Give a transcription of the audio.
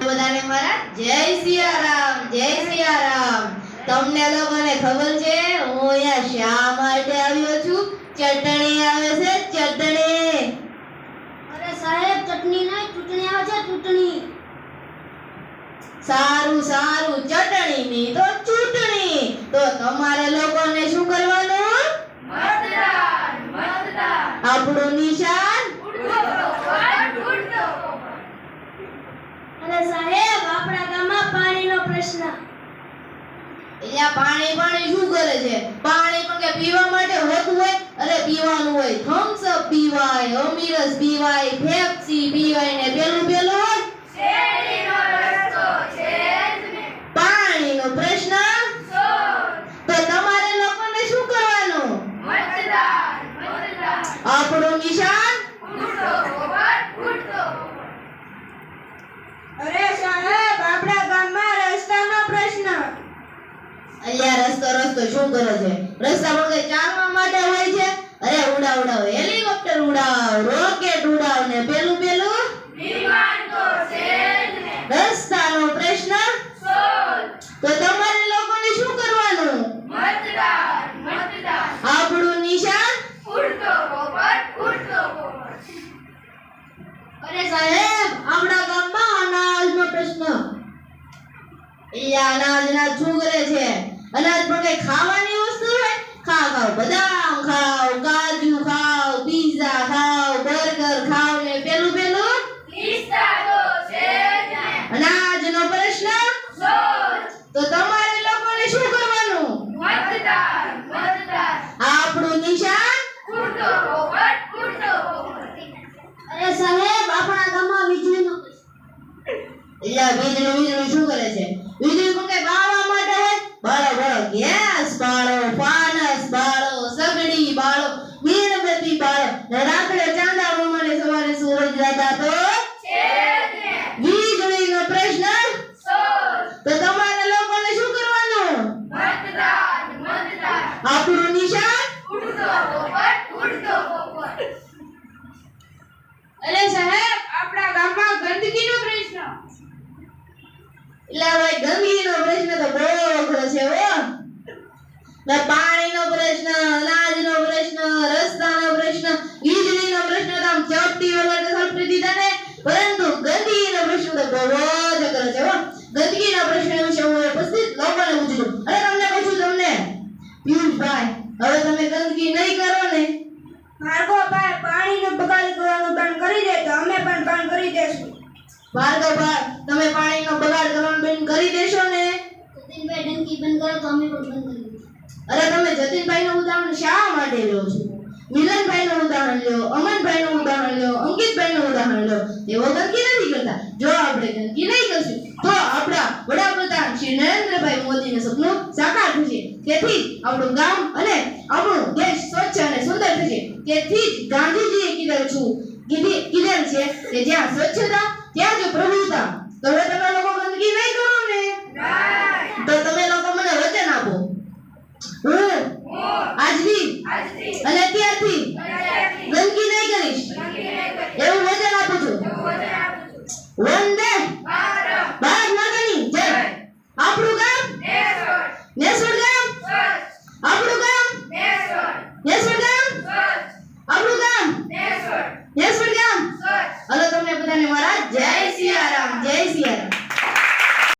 બધાને મારા જય સિયારામ જય સિયારામ. તમને લોકોને ખબર છે હું અહીંયા શા માટે આવ્યો છું? ચટણી આવે છે ચટણી. અરે સાહેબ ચટણી નહીં ચૂંટણી આવે છે ચૂંટણી. સારું સારું ચટણી ની તો ચૂંટણી. તો તમારે લોકોને શું કરવાનું અરે સાહેબ આપણા ગામમાં પાણીનો પ્રશ્ન. અહીંયા પાણી પાણી શું કરે છે? પાણી પણ કે પીવા માટે હોતું હોય અરે પીવાનું હોય. થમ્સ અપ પીવાય અમીરસ પીવાય પેપ્સી પીવાય ને પેલું પેલું હોય. પાણીનો પ્રશ્ન? તો તમારે લોકોને શું કરવાનું? આપણો નિશાન અરે સાહેબ આપણા ગામમાં રસ્તાનો પ્રશ્ન અહીંયા રસ્તો શું કરે છે? રસ્તા પર ચાલવા માટે હોય છે? અરે ઉડાવ ઉડાવ હેલિકોપ્ટર ઉડાવ રોકેટ ઉડાવ ને પેલું પેલું? રસ્તાનો પ્રશ્ન? તો તમારે લોકોને શું કરવાનું? આપણું નિશાન? અરે સાહેબ આપણા ગામમાં અનાજનો પ્રશ્ન. એ અનાજના શું કરે છે. અનાજ કઈ ખાવાની વસ્તુ હોય, ખાવ ખાવ બદામ, ખાવ, કાજુ, ખાવ પીઝા ખાવ બર્ગર ખાવ ને પેલું પેલું. અનાજ નો પ્રશ્ન? તો તમારે લોકોને શું કરવાનું? આપણું નિશાન? અરે સાહેબ, આપણા ગામમાં વીજળીનો એટલે વીજળી વીજળી શું કરે છે? વીજળી પણ કઈ બાળો ગેસ બાળો પાનસ બાળો સગડી બાળો મીણબત્તી બાળો ને રાત્રે ચાંદા પ્રમાણે સવારે સૂરજ દાદા તો વીજળીનો પ્રશ્ન તો તમારે લોકોને શું કરવાનું? આપણું નિશાન? અરે સાહેબ આપણા ગામમાં ગંદકીનો પ્રશ્ન. એટલે ભાઈ ગંદકીનો પ્રશ્ન તો બહુ અઘરો છે ને પાણીનો પ્રશ્ન અનાજનો પ્રશ્ન રસ્તાનો પ્રશ્ન વીજળીનો પ્રશ્ન તો આમ ચપટી વગર તો સલ્પી દીધા ને. પરંતુ ગંદકીનો પ્રશ્ન તો બહુ જ કરે છે હો. ગંદકીના પ્રશ્ન વિશે હું ઉપસ્થિત લોકોને પૂછું અરે તમને પૂછું તમને પિયુષભાઈ હવે તમે ગંદકી નહીં કરો ને. માર્ગો ભાઈ પાણીનો બગાડ કરવાનું બંધ કરી દે તો અમે પણ બંધ કરી દેશું. ભાર્ગવભાઈ તમે પાણીનો બગાડ કરવાનું બંધ કરી દેશો ને. સતીનભાઈ ડંકી બંધ કરો તો અમે પણ બંધ કરી અરે તમે જતીનભાઈનું ઉદાહરણ શા માટે લ્યો છો? મિલનભાઈનું ઉદાહરણ લ્યો અમનભાઈનું ઉદાહરણ લ્યો અંકિતભાઈનું ઉદાહરણ લ્યો તેઓ ગંદકી નથી કરતા. જો આપણે ગંદકી નહીં કરશું, તો આપણા વડાપ્રધાન શ્રી નરેન્દ્રભાઈ મોદીનું સપનું સાકાર થશે. તેથી આપણું ગામ અને આપણું દેશ સ્વચ્છ અને સુંદર થશે. તેથી જ ગાંધીજીએ કીધેલ છું, કીધી કીધેલ છે કે જ્યાં સ્વચ્છતા ત્યાં જ પ્રભુતા તો હવે તમે લોકો ગંદકી નહીં કરો ને તો તમે લોકો મને વચન આપો હું આજથી અને